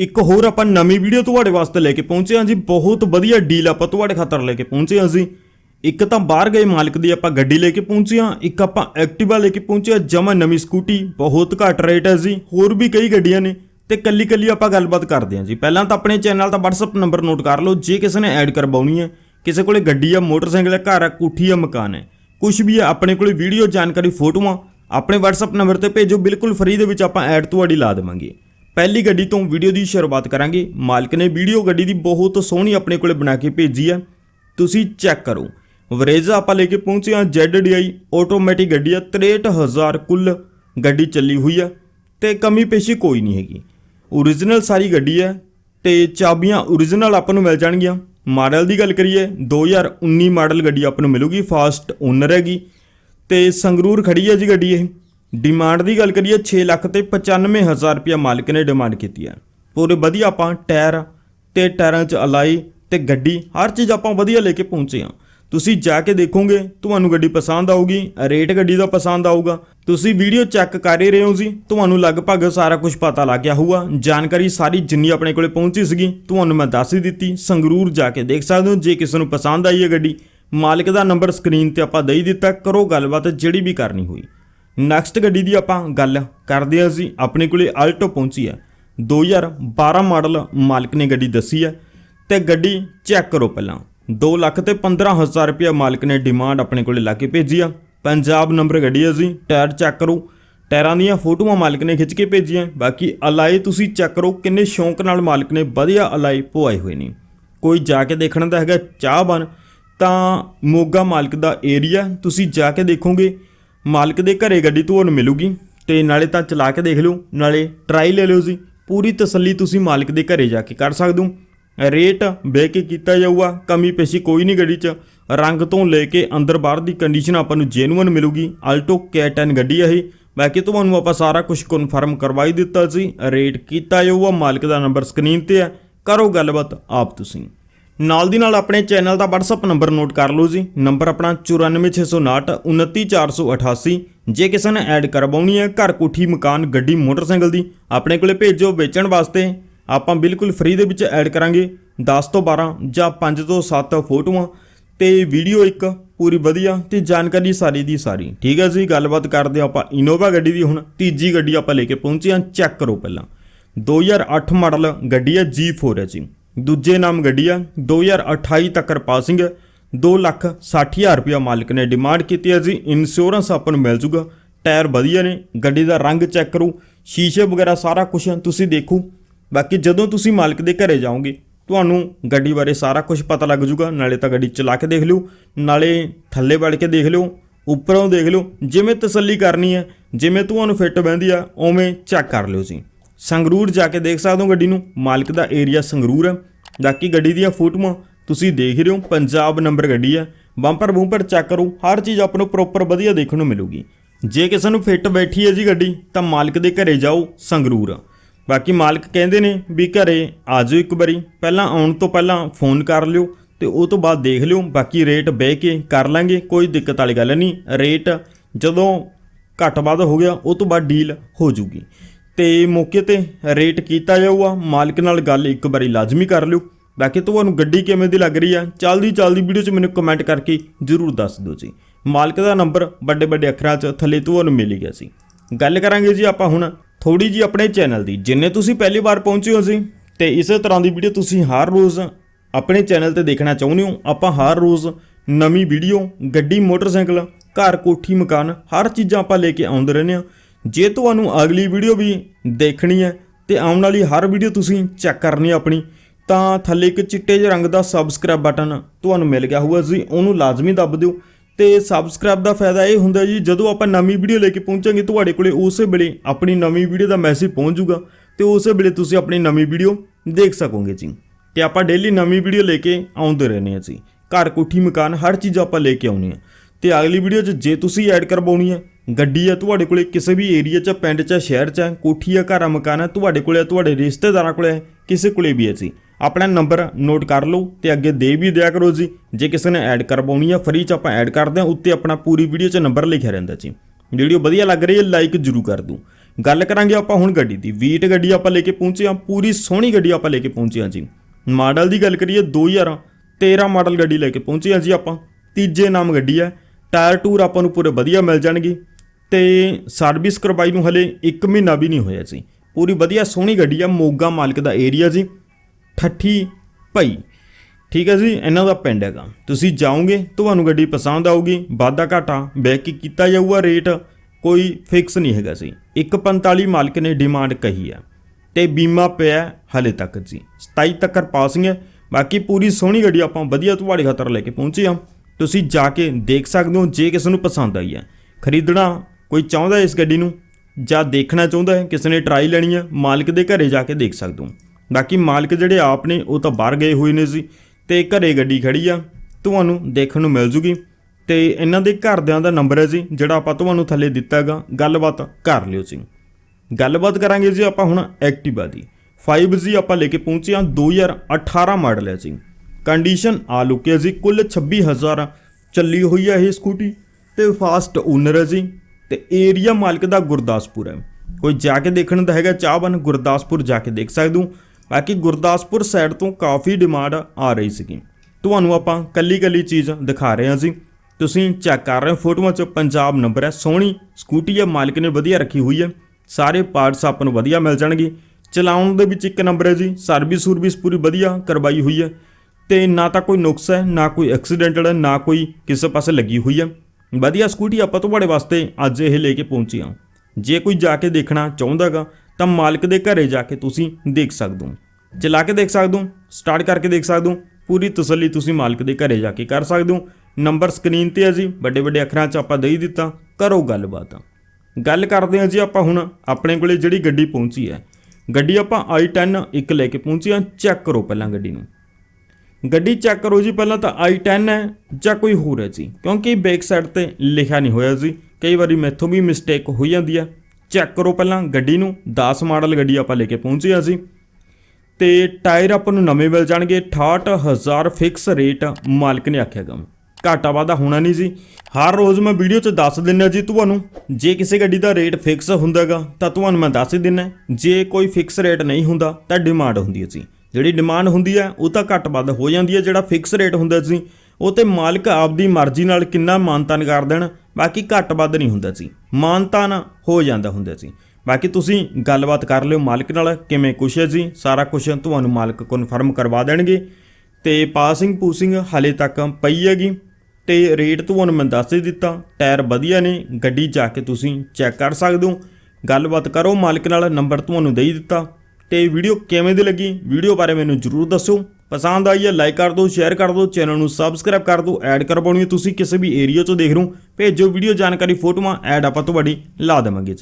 ਇੱਕ ਹੋਰ ਆਪਾਂ ਨਵੀਂ ਵੀਡੀਓ ਤੁਹਾਡੇ ਵਾਸਤੇ ਲੈ ਕੇ ਪਹੁੰਚੇ ਹਾਂ ਜੀ। ਬਹੁਤ ਵਧੀਆ ਡੀਲ ਆਪਾਂ ਤੁਹਾਡੇ ਖਾਤਰ ਲੈ ਕੇ ਪਹੁੰਚੇ ਹਾਂ ਜੀ। ਇੱਕ ਤਾਂ ਬਾਹਰ ਗਏ ਮਾਲਕ ਦੀ ਆਪਾਂ ਗੱਡੀ ਲੈ ਕੇ ਪਹੁੰਚੇ ਹਾਂ। ਇੱਕ ਆਪਾਂ ਐਕਟਿਵਾ ਲੈ ਕੇ ਪਹੁੰਚੇ ਹਾਂ। ਜਮਾ ਨਵੀਂ ਸਕੂਟੀ ਬਹੁਤ ਘੱਟ ਰੇਟ ਹੈ ਜੀ। ਹੋਰ ਵੀ ਕਈ ਗੱਡੀਆਂ ਨੇ ਤੇ ਕੱਲੀ ਕੱਲੀ ਆਪਾਂ ਗੱਲਬਾਤ ਕਰਦੇ ਹਾਂ ਜੀ। ਪਹਿਲਾਂ ਤਾਂ ਆਪਣੇ ਚੈਨਲ ਦਾ WhatsApp ਨੰਬਰ ਨੋਟ ਕਰ ਲਓ। ਜੇ ਕਿਸੇ ਨੇ ਐਡ ਕਰਵਾਉਣੀ ਹੈ, ਕਿਸੇ ਕੋਲੇ ਗੱਡੀ ਆ, ਮੋਟਰਸਾਈਕਲ ਹੈ ਘਰ ਆ, ਕੋਠੀ ਆ, ਮਕਾਨ ਹੈ ਕੁਝ ਵੀ ਆ, ਆਪਣੇ ਕੋਲੇ ਵੀਡੀਓ ਜਾਣਕਾਰੀ, ਫੋਟੋਆਂ, ਆਪਣੇ WhatsApp ਨੰਬਰ ਤੇ ਭੇਜੋ। ਬਿਲਕੁਲ ਫ੍ਰੀ ਦੇ ਵਿੱਚ ਆਪਾਂ ਐਡ ਤੁਹਾਡੀ ਲਾ ਦੇਵਾਂਗੇ। ਪਹਿਲੀ ਗੱਡੀ ਤੋਂ ਵੀਡੀਓ ਦੀ ਸ਼ੁਰੂਆਤ ਕਰਾਂਗੇ। ਮਾਲਕ ਨੇ ਵੀਡੀਓ ਗੱਡੀ ਦੀ ਬਹੁਤ ਸੋਹਣੀ ਆਪਣੇ ਕੋਲੇ ਬਣਾ ਕੇ ਭੇਜੀ ਹੈ ਤੁਸੀਂ ਚੈੱਕ ਕਰੋ। ਵਰੇਜ਼ਾ ਆਪਾਂ ਲੈ ਕੇ ਪਹੁੰਚੇ ਹਾਂ ZDI ਆਟੋਮੈਟਿਕ ਗੱਡੀ ਆ। 63000 ਕੁੱਲ ਗੱਡੀ ਚੱਲੀ ਹੋਈ ਆ ਤੇ ਕਮੀ ਪੇਸ਼ੀ ਕੋਈ ਨਹੀਂ ਹੈਗੀ। ਓਰੀਜਨਲ ਸਾਰੀ ਗੱਡੀ ਹੈ ਤੇ ਚਾਬੀਆਂ ਓਰੀਜਨਲ ਆਪਾਂ ਨੂੰ ਮਿਲ ਜਾਣਗੀਆਂ। ਮਾਡਲ ਦੀ ਗੱਲ ਕਰੀਏ 2019 ਮਾਡਲ ਗੱਡੀ ਆਪਾਂ ਨੂੰ ਮਿਲੂਗੀ, ਫਾਸਟ ਓਨਰ ਹੈਗੀ ਤੇ ਸੰਗਰੂਰ ਖੜੀ ਹੈ ਜੀ ਗੱਡੀ ਇਹ। ਡਿਮਾਂਡ ਦੀ ਗੱਲ ਕਰੀਏ 6 ਲੱਖ ਤੇ 95000 ਰੁਪਇਆ ਮਾਲਕ ਨੇ ਡਿਮਾਂਡ ਕੀਤੀ ਹੈ। ਪੂਰੇ ਵਧੀਆ ਆਪਾਂ ਟਾਇਰ ਤੇ ਟਾਇਰਾਂ 'ਚ ਅਲਾਈ ਤੇ ਗੱਡੀ, ਹਰ ਚੀਜ਼ ਆਪਾਂ ਵਧੀਆ ਲੈ ਕੇ ਪਹੁੰਚੇ ਹਾਂ। ਤੁਸੀਂ ਜਾ ਕੇ ਦੇਖੋਗੇ, ਤੁਹਾਨੂੰ ਗੱਡੀ ਪਸੰਦ ਆਊਗੀ, ਰੇਟ ਗੱਡੀ ਦਾ ਪਸੰਦ ਆਊਗਾ। ਤੁਸੀਂ ਵੀਡੀਓ ਚੈੱਕ ਕਰ ਹੀ ਰਹੇ ਹੋ ਜੀ, ਤੁਹਾਨੂੰ ਲਗਭਗ ਸਾਰਾ ਕੁਝ ਪਤਾ ਲੱਗ ਗਿਆ ਹੋਊਗਾ। ਜਾਣਕਾਰੀ ਸਾਰੀ ਜਿੰਨੀ ਆਪਣੇ ਕੋਲੇ ਪਹੁੰਚੀ ਸੀਗੀ, ਤੁਹਾਨੂੰ ਮੈਂ ਦੱਸ ਹੀ ਦਿੱਤੀ, ਸੰਗਰੂਰ ਜਾ ਕੇ ਦੇਖ ਸਕਦੇ ਹੋ, ਜੇ ਕਿਸੇ ਨੂੰ ਪਸੰਦ ਆਈ ਹੈ ਗੱਡੀ, ਮਾਲਕ ਦਾ ਨੰਬਰ ਸਕਰੀਨ ਤੇ ਆਪਾਂ ਦੇ ਹੀ ਦਿੱਤਾ, ਕਰੋ ਗੱਲਬਾਤ, ਜਿਹੜੀ ਵੀ ਕਰਨੀ ਹੋਈ। ਨੈਕਸਟ ਗੱਡੀ ਦੀ ਆਪਾਂ ਗੱਲ ਕਰਦੇ ਹਾਂ ਜੀ, ਆਪਣੇ ਕੋਲੇ ਆਲਟੋ ਪਹੁੰਚੀ ਹੈ। 2012 ਮਾਡਲ ਮਾਲਕ ਨੇ ਗੱਡੀ ਦੱਸੀ ਹੈ ਤੇ ਗੱਡੀ ਚੈੱਕ ਕਰੋ ਪਹਿਲਾਂ। 2 ਲੱਖ ਤੇ 15000 ਰੁਪਇਆ ਮਾਲਕ ਨੇ ਡਿਮਾਂਡ ਆਪਣੇ ਕੋਲੇ ਲਾ ਕੇ ਭੇਜੀ ਆ। ਪੰਜਾਬ ਨੰਬਰ ਗੱਡੀ ਹੈ ਜੀ ਟਾਇਰ ਚੈੱਕ ਕਰੋ। ਟਾਇਰਾਂ ਦੀਆਂ ਫੋਟੋਆਂ ਮਾਲਕ ਨੇ ਖਿੱਚ ਕੇ ਭੇਜੀਆਂ। ਬਾਕੀ ਅਲਾਈ ਤੁਸੀਂ ਚੈੱਕ ਕਰੋ ਕਿੰਨੇ ਸ਼ੌਂਕ ਨਾਲ ਮਾਲਕ ਨੇ ਵਧੀਆ ਅਲਾਈ ਪਵਾਏ ਹੋਏ ਨੇ। ਕੋਈ ਜਾ ਕੇ ਦੇਖਣ ਦਾ ਹੈਗਾ ਚਾਹ ਬਨ ਤਾਂ ਮੋਗਾ ਮਾਲਕ ਦਾ ਏਰੀਆ ਤੁਸੀਂ ਜਾ ਕੇ ਦੇਖੋਗੇ। ਮਾਲਕ ਦੇ ਘਰੇ ਗੱਡੀ ਤੁਹਾਨੂੰ ਮਿਲੂਗੀ ਤੇ ਨਾਲੇ ਤਾਂ ਚਲਾ ਕੇ ਦੇਖ ਲਿਓ, ਨਾਲੇ ਟਰਾਈ ਲੈ ਲਿਓ ਜੀ। ਪੂਰੀ ਤਸੱਲੀ ਤੁਸੀਂ ਮਾਲਕ ਦੇ ਘਰੇ ਜਾ ਕੇ ਕਰ ਸਕਦੇ ਹੋ। ਰੇਟ ਬਹਿ ਕੇ ਕੀਤਾ ਜਾਊਗਾ, ਕਮੀ ਪੇਸ਼ੀ ਕੋਈ ਨਹੀਂ ਗੱਡੀ 'ਚ। ਰੰਗ ਤੋਂ ਲੈ ਕੇ ਅੰਦਰ ਬਾਹਰ ਦੀ ਕੰਡੀਸ਼ਨ ਆਪਾਂ ਨੂੰ ਜੈਨੂਇਨ ਮਿਲੂਗੀ। ਆਲਟੋ K10 ਗੱਡੀ ਹੈ ਇਹ। ਬਾਕੀ ਤੁਹਾਨੂੰ ਆਪਾਂ ਸਾਰਾ ਕੁਝ ਕਨਫਰਮ ਕਰਵਾਈ ਦਿੱਤਾ ਸੀ ਰੇਟ ਕੀਤਾ ਜਾਊਗਾ, ਮਾਲਕ ਦਾ ਨੰਬਰ ਸਕਰੀਨ ਤੇ ਹੈ। ਕਰੋ ਗੱਲਬਾਤ ਆਪ ਤੁਸੀਂ। ਨਾਲ ਦੀ ਨਾਲ ਆਪਣੇ ਚੈਨਲ ਦਾ WhatsApp ਨੰਬਰ ਨੋਟ ਕਰ ਲਓ ਜੀ। ਨੰਬਰ ਆਪਣਾ 9469 29488 ਜੇ ਕਿਸੇ ਨੇ ਐਡ ਕਰਵਾਉਣੀ ਹੈ ਘਰ ਕੋਠੀ, ਮਕਾਨ, ਗੱਡੀ, ਮੋਟਰਸਾਈਕਲ ਦੀ, ਆਪਣੇ ਕੋਲੇ ਭੇਜੋ ਵੇਚਣ ਵਾਸਤੇ। ਆਪਾਂ ਬਿਲਕੁਲ ਫ੍ਰੀ ਦੇ ਵਿੱਚ ਐਡ ਕਰਾਂਗੇ। 10 ਤੋਂ 12 ਜਾਂ 5 ਤੋਂ 7 ਫੋਟੋਆਂ। ਤੇ ਵੀਡੀਓ ਇੱਕ ਪੂਰੀ ਵਧੀਆ ਤੇ ਜਾਣਕਾਰੀ ਸਾਰੀ ਦੀ ਸਾਰੀ। ਠੀਕ ਹੈ ਜੀ, ਗੱਲਬਾਤ ਕਰਦੇ ਹਾਂ ਆਪਾਂ ਇਨੋਵਾ ਗੱਡੀ ਦੀ ਹੁਣ। ਤੀਜੀ ਗੱਡੀ ਆਪਾਂ ਲੈ ਕੇ ਪਹੁੰਚੇ ਹਾਂ। ਚੈੱਕ ਕਰੋ ਪਹਿਲਾਂ। 2008 ਮਾਡਲ ਗੱਡੀ ਹੈ G4 ਹੈ ਜੀ। ਦੂਜੇ ਨਾਮ ਗੱਡੀ ਆ 2028 ਤੱਕ ਪਾਸਿੰਗ 2 ਲੱਖ 60000 ਰੁਪਇਆ ਮਾਲਕ ਨੇ ਡਿਮਾਂਡ ਕੀਤੀ ਹੈ ਜੀ। ਇੰਸ਼ੋਰੈਂਸ ਆਪਾਂ ਨੂੰ ਮਿਲ ਜੂਗਾ। ਟਾਇਰ ਵਧੀਆ ਨੇ, ਗੱਡੀ ਦਾ ਰੰਗ ਚੈੱਕ ਕਰੋ, ਸ਼ੀਸ਼ੇ ਵਗੈਰਾ ਸਾਰਾ ਕੁਝ ਤੁਸੀਂ ਦੇਖੋ। ਬਾਕੀ ਜਦੋਂ ਤੁਸੀਂ ਮਾਲਕ ਦੇ ਘਰੇ ਜਾਓਗੇ, ਤੁਹਾਨੂੰ ਗੱਡੀ ਬਾਰੇ ਸਾਰਾ ਕੁਝ ਪਤਾ ਲੱਗ ਜੂਗਾ। ਨਾਲੇ ਤਾਂ ਗੱਡੀ ਚਲਾ ਕੇ ਦੇਖ ਲਿਓ, ਨਾਲੇ ਥੱਲੇ ਵੜ ਕੇ ਦੇਖ ਲਿਓ, ਉੱਪਰੋਂ ਦੇਖ ਲਿਓ, ਜਿਵੇਂ ਤਸੱਲੀ ਕਰਨੀ ਹੈ, ਜਿਵੇਂ ਤੁਹਾਨੂੰ ਫਿੱਟ ਬਹਿੰਦੀ ਆ, ਉਵੇਂ ਚੈੱਕ ਕਰ ਲਿਓ ਜੀ। ਸੰਗਰੂਰ ਜਾ ਕੇ ਦੇਖ ਸਕਦੇ ਹੋ ਗੱਡੀ ਨੂੰ। ਮਾਲਕ ਦਾ ਏਰੀਆ ਸੰਗਰੂਰ ਹੈ। ਬਾਕੀ ਗੱਡੀ ਦੀਆਂ ਫੋਟੋਆਂ ਤੁਸੀਂ ਦੇਖ ਰਹੇ ਹੋ। ਪੰਜਾਬ ਨੰਬਰ ਗੱਡੀ ਹੈ। ਬੰਪਰ ਬੂੰਪਰ ਚੈੱਕ ਕਰੋ। ਹਰ ਚੀਜ਼ ਆਪ ਨੂੰ ਪ੍ਰੋਪਰ ਵਧੀਆ ਦੇਖਣ ਨੂੰ ਮਿਲੂਗੀ। ਜੇ ਕਿਸੇ ਨੂੰ ਫਿੱਟ ਬੈਠੀ ਹੈ ਜੀ ਗੱਡੀ, ਤਾਂ ਮਾਲਕ ਦੇ ਘਰੇ ਜਾਓ। ਸੰਗਰੂਰ ਬਾਕੀ ਮਾਲਕ ਕਹਿੰਦੇ ਨੇ ਵੀ ਘਰੇ ਆ ਜਾਓ ਇੱਕ ਵਾਰੀ। ਪਹਿਲਾਂ ਆਉਣ ਤੋਂ ਪਹਿਲਾਂ ਫੋਨ ਕਰ ਲਿਓ ਤੇ ਉਹ ਤੋਂ ਬਾਅਦ ਦੇਖ ਲਿਓ। ਬਾਕੀ ਰੇਟ ਬਹਿ ਕੇ ਕਰ ਲਾਂਗੇ। ਕੋਈ ਦਿੱਕਤ ਵਾਲੀ ਗੱਲ ਨਹੀਂ। ਰੇਟ ਜਦੋਂ ਘੱਟ ਵੱਧ ਹੋ ਗਿਆ, ਉਹ ਤੋਂ ਬਾਅਦ ਡੀਲ ਹੋ ਜੂਗੀ ਤੇ ਮੌਕੇ ਤੇ ਰੇਟ ਕੀਤਾ ਜਾਊਗਾ। ਮਾਲਕ ਨਾਲ ਗੱਲ ਇੱਕ ਵਾਰੀ ਲਾਜ਼ਮੀ ਕਰ ਲਿਓ। ਬਾਕੀ ਤੁਹਾਨੂੰ ਗੱਡੀ ਕਿਵੇਂ ਦੀ ਲੱਗ ਰਹੀ ਆ, ਚੱਲਦੀ ਚੱਲਦੀ ਵੀਡੀਓ 'ਚ ਮੈਨੂੰ ਕਮੈਂਟ ਕਰਕੇ ਜਰੂਰ ਦੱਸ ਦਿਓ ਜੀ। ਮਾਲਕ ਦਾ ਨੰਬਰ ਵੱਡੇ ਵੱਡੇ ਅੱਖਰਾਂ 'ਚ ਥੱਲੇ ਤੁਹਾਨੂੰ ਮਿਲ ਗਿਆ ਸੀ। ਗੱਲ ਕਰਾਂਗੇ ਜੀ ਆਪਾਂ ਹੁਣ ਥੋੜੀ ਜੀ ਆਪਣੇ ਚੈਨਲ ਦੀ। ਜਿੰਨੇ ਤੁਸੀਂ ਪਹਿਲੀ ਵਾਰ ਪਹੁੰਚੇ ਹੋ ਜੀ, ਤੇ ਇਸੇ ਤਰ੍ਹਾਂ ਦੀ ਵੀਡੀਓ ਤੁਸੀਂ ਹਰ ਰੋਜ਼ ਆਪਣੇ ਚੈਨਲ ਤੇ ਦੇਖਣਾ ਚਾਹੁੰਦੇ ਹੋ, ਆਪਾਂ ਹਰ ਰੋਜ਼ ਨਵੀਂ ਵੀਡੀਓ, ਗੱਡੀ, ਮੋਟਰਸਾਈਕਲ, ਘਰ, ਕੋਠੀ, ਮਕਾਨ, ਹਰ ਚੀਜ਼ਾਂ ਆਪਾਂ ਲੈ ਕੇ ਆਉਂਦੇ ਰਹਿੰਦੇ ਹਾਂ। ਜੇ ਤੁਹਾਨੂੰ ਅਗਲੀ ਵੀਡੀਓ ਵੀ ਦੇਖਣੀ ਹੈ ਤੇ ਆਉਣ ਵਾਲੀ ਹਰ ਵੀਡੀਓ ਤੁਸੀਂ ਚੈੱਕ ਕਰਨੀ ਹੈ ਆਪਣੀ, ਤਾਂ ਥੱਲੇ ਇੱਕ ਚਿੱਟੇ ਜਿਹੇ ਰੰਗ ਦਾ ਸਬਸਕ੍ਰਾਈਬ ਬਟਨ ਤੁਹਾਨੂੰ ਮਿਲ ਗਿਆ ਹੋਊਗਾ ਜੀ, ਉਹਨੂੰ ਲਾਜ਼ਮੀ ਦੱਬ ਦਿਓ। ਤੇ ਸਬਸਕ੍ਰਾਈਬ ਦਾ ਫਾਇਦਾ ਇਹ ਹੁੰਦਾ ਜੀ, ਜਦੋਂ ਆਪਾਂ ਨਵੀਂ ਵੀਡੀਓ ਲੈ ਕੇ ਪਹੁੰਚਾਂਗੇ, ਤੁਹਾਡੇ ਕੋਲੇ ਉਸੇ ਵੇਲੇ ਆਪਣੀ ਨਵੀਂ ਵੀਡੀਓ ਦਾ ਮੈਸੇਜ ਪਹੁੰਚ ਜਾਊਗਾ ਤੇ ਉਸੇ ਵੇਲੇ ਤੁਸੀਂ ਆਪਣੀ ਨਵੀਂ ਵੀਡੀਓ ਦੇਖ ਸਕੋਗੇ ਜੀ। ਤੇ ਆਪਾਂ ਡੇਲੀ ਨਵੀਂ ਵੀਡੀਓ ਲੈ ਕੇ ਆਉਂਦੇ ਰਹਿੰਦੇ ਹਾਂ ਜੀ। ਘਰ ਕੋਠੀ ਮਕਾਨ ਹਰ ਚੀਜ਼ ਆਪਾਂ ਲੈ ਕੇ ਆਉਣੀ ਹੈ। ਤੇ ਅਗਲੀ ਵੀਡੀਓ 'ਚ ਜੇ ਤੁਸੀਂ ਐਡ ਕਰਵਾਉਣੀ ਹੈ ਗੱਡੀ ਆ ਤੁਹਾਡੇ ਕੋਲੇ ਕਿਸੇ ਵੀ ਏਰੀਆ 'ਚ ਪਿੰਡ 'ਚ ਸ਼ਹਿਰ 'ਚ ਕੋਠੀ ਆ ਘਰ ਆ ਮਕਾਨ ਆ ਤੁਹਾਡੇ ਕੋਲੇ ਆ, ਤੁਹਾਡੇ ਰਿਸ਼ਤੇਦਾਰਾਂ ਕੋਲੇ ਆ, ਕਿਸੇ ਕੋਲੇ ਵੀ ਹੈ ਜੀ। ਆਪਣਾ ਨੰਬਰ ਨੋਟ ਕਰ ਲਓ ਤੇ ਅੱਗੇ ਦੇ ਵੀ ਦਿਆ ਕਰੋ ਜੀ। ਜੇ ਕਿਸੇ ਨੇ ਐਡ ਕਰਵਾਉਣੀ ਆ ਫ੍ਰੀ 'ਚ ਆਪਾਂ ਐਡ ਕਰਦੇ ਆ ਉੱਤੇ ਆਪਣਾ ਪੂਰੀ ਵੀਡੀਓ 'ਚ ਨੰਬਰ ਲਿਖਿਆ ਰਹਿੰਦਾ ਜੀ। ਵੀਡੀਓ ਵਧੀਆ ਲੱਗ ਰਹੀ ਹੈ ਲਾਈਕ ਜ਼ਰੂਰ ਕਰ ਦੂੰ ਗੱਲ ਕਰਾਂਗੇ ਆਪਾਂ ਹੁਣ ਗੱਡੀ ਦੀ। ਵੀਟ ਗੱਡੀ ਆਪਾਂ ਲੈ ਕੇ ਪਹੁੰਚੇ ਹਾਂ ਪੂਰੀ ਸੋਹਣੀ ਗੱਡੀ ਆਪਾਂ ਲੈ ਕੇ ਪਹੁੰਚੇ ਹਾਂ ਜੀ। ਮਾਡਲ ਦੀ ਗੱਲ ਕਰੀਏ 2013 ਮਾਡਲ ਗੱਡੀ ਲੈ ਕੇ ਪਹੁੰਚੇ ਹਾਂ ਜੀ ਆਪਾਂ। ਤੀਜੇ ਨਾਮ ਗੱਡੀ ਹੈ ਟਾਇਰ ਟੂਰ ਆਪਾਂ ਨੂੰ ਪੂਰੇ ਵਧੀਆ ਮਿਲ ਜਾਣਗੇ। ਤੇ ਸਰਵਿਸ ਕਰਵਾਈ ਨੂੰ ਹਲੇ 1 ਮਹੀਨਾ ਵੀ ਨਹੀਂ ਹੋਇਆ ਸੀ ਪੂਰੀ ਵਧੀਆ ਸੋਹਣੀ ਗੱਡੀ ਆ, ਮੋਗਾ ਮਾਲਕ ਦਾ ਏਰੀਆ ਜੀ। ਠੱਠੀ ਭਈ। ਠੀਕ ਹੈ ਜੀ, ਇਹਨਾਂ ਦਾ ਪਿੰਡ ਹੈਗਾ। ਤੁਸੀਂ ਜਾਓਗੇ, ਤੁਹਾਨੂੰ ਗੱਡੀ ਪਸੰਦ ਆਊਗੀ, ਵਾਧਾ ਘਾਟਾ ਬੈਕ ਕੀ ਕੀਤਾ ਜਾਊਗਾ ਰੇਟ ਕੋਈ ਫਿਕਸ ਨਹੀਂ ਹੈਗਾ ਜੀ। 145 ਮਾਲਕ ਨੇ ਡਿਮਾਂਡ ਕਹੀ ਹੈ ਤੇ ਬੀਮਾ ਪਿਆ ਹੈ ਹਲੇ ਤੱਕ ਜੀ। 27 ਤੱਕ ਪਾਸਿੰਗ ਹੈ। ਬਾਕੀ ਪੂਰੀ ਸੋਹਣੀ ਗੱਡੀ ਆਪਾਂ ਵਧੀਆ ਤੁਹਾਡੇ ਖਾਤਰ ਲੈ ਕੇ ਪਹੁੰਚੇ ਹਾਂ ਤੁਸੀਂ ਜਾ ਕੇ ਦੇਖ ਸਕਦੇ ਹੋ, ਜੇ ਕਿਸੇ ਨੂੰ ਪਸੰਦ ਆਈ ਹੈ ਖਰੀਦਣਾ ਕੋਈ ਚਾਹੁੰਦਾ ਇਸ ਗੱਡੀ ਨੂੰ? ਜਾਂ ਦੇਖਣਾ ਚਾਹੁੰਦਾ ਹੈ? ਕਿਸੇ ਨੇ ਟਰਾਈ ਲੈਣੀ ਹੈ? ਮਾਲਕ ਦੇ ਘਰੇ ਜਾ ਕੇ ਦੇਖ ਸਕਦੇ ਹੋ। ਬਾਕੀ ਮਾਲਕ ਜਿਹੜੇ ਆਪ ਨੇ, ਉਹ ਤਾਂ ਬਾਹਰ ਗਏ ਹੋਏ ਨੇ ਜੀ। ਤੇ ਘਰੇ ਗੱਡੀ ਖੜੀ ਆ। ਤੁਹਾਨੂੰ ਦੇਖਣ ਨੂੰ ਮਿਲ ਜੂਗੀ। ਤੇ ਇਹਨਾਂ ਦੇ ਘਰਦਿਆਂ ਦਾ ਨੰਬਰ ਹੈ ਜੀ, ਜਿਹੜਾ ਆਪਾਂ ਤੁਹਾਨੂੰ ਥੱਲੇ ਦਿੱਤਾ ਹੈਗਾ। ਗੱਲਬਾਤ ਕਰ ਲਿਓ ਜੀ। ਗੱਲਬਾਤ ਕਰਾਂਗੇ ਜੀ ਆਪਾਂ ਹੁਣ ਐਕਟਿਵਾ ਦੀ। 5G ਆਪਾਂ ਲੈ ਕੇ ਪਹੁੰਚੇ ਹਾਂ 2018 ਮਾਡਲ ਹੈ ਜੀ। ਕੰਡੀਸ਼ਨ ਆ ਲੁਕਿਆ ਜੀ, ਕੁੱਲ 26000 ਚੱਲੀ ਹੋਈ ਹੈ ਇਹ ਸਕੂਟੀ ਤੇ ਫਾਸਟ ਓਨਰ ਹੈ ਜੀ। ਤੇ ਏਰੀਆ ਮਾਲਕ ਦਾ ਗੁਰਦਾਸਪੁਰ ਹੈ। ਕੋਈ ਜਾ ਕੇ ਦੇਖਣ ਦਾ ਹੈਗਾ ਚਾਹਬਨ ਗੁਰਦਾਸਪੁਰ ਜਾ ਕੇ ਦੇਖ ਸਕਦੇ ਹੋ। ਬਾਕੀ ਗੁਰਦਾਸਪੁਰ ਸਾਈਡ ਤੋਂ ਕਾਫੀ ਡਿਮਾਂਡ ਆ ਰਹੀ ਸੀਗੀ। ਤੁਹਾਨੂੰ ਆਪਾਂ ਕੱਲੀ ਕੱਲੀ ਚੀਜ਼ ਦਿਖਾ ਰਹੇ ਹਾਂ ਜੀ। ਤੁਸੀਂ ਚੈੱਕ ਕਰ ਰਹੇ ਹੋ, ਫੋਟੋਆਂ 'ਚ ਪੰਜਾਬ ਨੰਬਰ ਹੈ, ਸੋਹਣੀ ਸਕੂਟੀ ਹੈ, ਮਾਲਕ ਨੇ ਵਧੀਆ ਰੱਖੀ ਹੋਈ ਹੈ। ਸਾਰੇ ਪਾਰਟਸ ਆਪਾਂ ਨੂੰ ਵਧੀਆ ਮਿਲ ਜਾਣਗੇ। ਚਲਾਉਣ ਦੇ ਵਿੱਚ ਇੱਕ ਨੰਬਰ ਹੈ ਜੀ ਸਰਵਿਸ ਸਰਵਿਸ ਪੂਰੀ ਵਧੀਆ ਕਰਵਾਈ ਹੋਈ ਹੈ। ਤੇ ਨਾ ਤਾਂ ਕੋਈ ਨੁਕਸ ਹੈ, ਨਾ ਕੋਈ ਐਕਸੀਡੈਂਟਲ ਹੈ, ਨਾ ਕੋਈ ਕਿਸੇ ਪਾਸੇ ਲੱਗੀ ਹੋਈ ਹੈ। ਵਧੀਆ ਸਕੂਟੀ ਆਪਾਂ ਤੁਹਾਡੇ ਵਾਸਤੇ ਅੱਜ ਇਹ ਲੈ ਕੇ ਪਹੁੰਚੇ ਹਾਂ। ਜੇ ਕੋਈ ਜਾ ਕੇ ਦੇਖਣਾ ਚਾਹੁੰਦਾਗਾ, ਤਾਂ ਮਾਲਕ ਦੇ ਘਰੇ ਜਾ ਕੇ ਤੁਸੀਂ ਦੇਖ ਸਕਦੇ ਹੋ। ਚਲਾ ਕੇ ਦੇਖ ਸਕਦੇ ਹੋ ਸਟਾਰਟ ਕਰਕੇ ਦੇਖ ਸਕਦੇ ਹੋ, ਪੂਰੀ ਤਸੱਲੀ ਤੁਸੀਂ ਮਾਲਕ ਦੇ ਘਰੇ ਜਾ ਕੇ ਕਰ ਸਕਦੇ ਹੋ। ਨੰਬਰ ਸਕਰੀਨ ਤੇ ਹੈ ਜੀ, ਵੱਡੇ ਵੱਡੇ ਅੱਖਰਾਂ 'ਚ ਆਪਾਂ ਦੇ ਦਿੱਤਾ, ਕਰੋ ਗੱਲਬਾਤ। ਗੱਲ ਕਰਦੇ ਹਾਂ ਜੀ ਆਪਾਂ ਹੁਣ ਆਪਣੇ ਕੋਲੇ ਜਿਹੜੀ ਗੱਡੀ ਪਹੁੰਚੀ ਹੈ। ਗੱਡੀ ਆਪਾਂ i10 ਇੱਕ ਲੈ ਕੇ ਪਹੁੰਚੇ ਹਾਂ ਚੈੱਕ ਕਰੋ ਪਹਿਲਾਂ ਗੱਡੀ ਨੂੰ। ਗੱਡੀ ਚੈੱਕ ਕਰੋ ਜੀ, ਪਹਿਲਾਂ ਤਾਂ i10 ਹੈ ਜਾਂ ਕੋਈ ਹੋਰ ਹੈ ਜੀ, ਕਿਉਂਕਿ ਬੈਕ ਸਾਈਡ ਤੇ ਲਿਖਿਆ ਨਹੀਂ ਹੋਇਆ ਜੀ। ਕਈ ਵਾਰੀ ਮੈਥੋਂ ਵੀ ਮਿਸਟੇਕ ਹੋ ਜਾਂਦੀ ਹੈ ਚੈੱਕ ਕਰੋ ਪਹਿਲਾਂ ਗੱਡੀ ਨੂੰ 10 ਮਾਡਲ ਗੱਡੀ ਆਪਾਂ ਲੈ ਕੇ ਪਹੁੰਚੇ ਹਾਂ ਜੀ। ਤੇ ਟਾਇਰ ਆਪਾਂ ਨੂੰ ਨਵੇਂ ਮਿਲ ਜਾਣਗੇ 68000 ਫਿਕਸ ਰੇਟ ਮਾਲਕ ਨੇ ਆਖਿਆ ਆਖਿਆਗਾ ਘਾਟਾ ਵਾਧਾ ਹੋਣਾ ਨਹੀਂ ਜੀ। ਹਰ ਰੋਜ਼ ਮੈਂ ਵੀਡੀਓ 'ਚ ਦੱਸ ਦਿੰਦਾ ਜੀ ਤੁਹਾਨੂੰ, ਜੇ ਕਿਸੇ ਗੱਡੀ ਦਾ ਰੇਟ ਫਿਕਸ ਹੁੰਦਾਗਾ ਤਾਂ ਤੁਹਾਨੂੰ ਮੈਂ ਦੱਸ ਹੀ ਦਿੰਦਾ ਜੇ ਕੋਈ ਫਿਕਸ ਰੇਟ ਨਹੀਂ ਹੁੰਦਾ, ਤਾਂ ਡਿਮਾਂਡ ਹੁੰਦੀ ਹੈ ਜੀ। ਜਿਹੜੀ ਡਿਮਾਂਡ ਹੁੰਦੀ ਹੈ, ਉਹ ਤਾਂ ਘੱਟ ਵੱਧ ਹੋ ਜਾਂਦੀ ਹੈ। ਜਿਹੜਾ ਫਿਕਸ ਰੇਟ ਹੁੰਦਾ ਸੀ, ਉਹ ਤੇ ਮਾਲਕ ਆਪਦੀ ਮਰਜ਼ੀ ਨਾਲ ਕਿੰਨਾ ਮਾਨਤਾਨ ਕਰ ਦੇਣ, ਬਾਕੀ ਘੱਟ ਵੱਧ ਨਹੀਂ ਹੁੰਦਾ ਸੀ। ਮਾਨਤਾਨ ਹੋ ਜਾਂਦਾ ਹੁੰਦਾ ਸੀ। ਬਾਕੀ ਤੁਸੀਂ ਗੱਲਬਾਤ ਕਰ ਲਿਓ ਮਾਲਕ ਨਾਲ, ਕਿਵੇਂ ਕੁਛ ਹੈ ਜੀ? ਸਾਰਾ ਕੁਝ ਤੁਹਾਨੂੰ ਮਾਲਕ ਕਨਫਰਮ ਕਰਵਾ ਦੇਣਗੇ। ਤੇ ਪਾਸਿੰਗ ਪੂਸਿੰਗ ਹਲੇ ਤੱਕ ਪਈ ਹੈਗੀ। ਤੇ ਰੇਟ ਤੁਹਾਨੂੰ ਮੈਂ ਦੱਸ ਹੀ ਦਿੱਤਾ ਟਾਇਰ ਵਧੀਆ ਨੇ, ਗੱਡੀ ਜਾ ਕੇ ਤੁਸੀਂ ਚੈੱਕ ਕਰ ਸਕਦੇ ਹੋ। ਗੱਲਬਾਤ ਕਰੋ ਮਾਲਕ ਨਾਲ ਨੰਬਰ ਤੁਹਾਨੂੰ ਦੇ ਦਿੱਤਾ। ਤੇ ਵੀਡੀਓ ਕਿਵੇਂ ਦੀ ਲੱਗੀ? ਵੀਡੀਓ ਬਾਰੇ ਮੈਨੂੰ ਜਰੂਰ ਦੱਸੋ। ਪਸੰਦ ਆਈ ਹੈ ਲਾਈਕ ਕਰ ਦਿਓ ਸ਼ੇਅਰ ਕਰ ਦਿਓ ਚੈਨਲ ਨੂੰ ਸਬਸਕ੍ਰਾਈਬ ਕਰ ਦਿਓ ਐਡ ਕਰਵਾਉਣੀ ਹੈ। ਤੁਸੀਂ ਕਿਸੇ ਵੀ ਏਰੀਆ 'ਚੋਂ ਦੇਖ ਰਹੇ ਹੋ, ਭੇਜੋ ਵੀਡੀਓ ਜਾਣਕਾਰੀ, ਫੋਟੋਆਂ ਐਡ ਆਪਾਂ ਤੁਹਾਡੀ ਲਾ ਦੇਵਾਂਗੇ ਜੀ।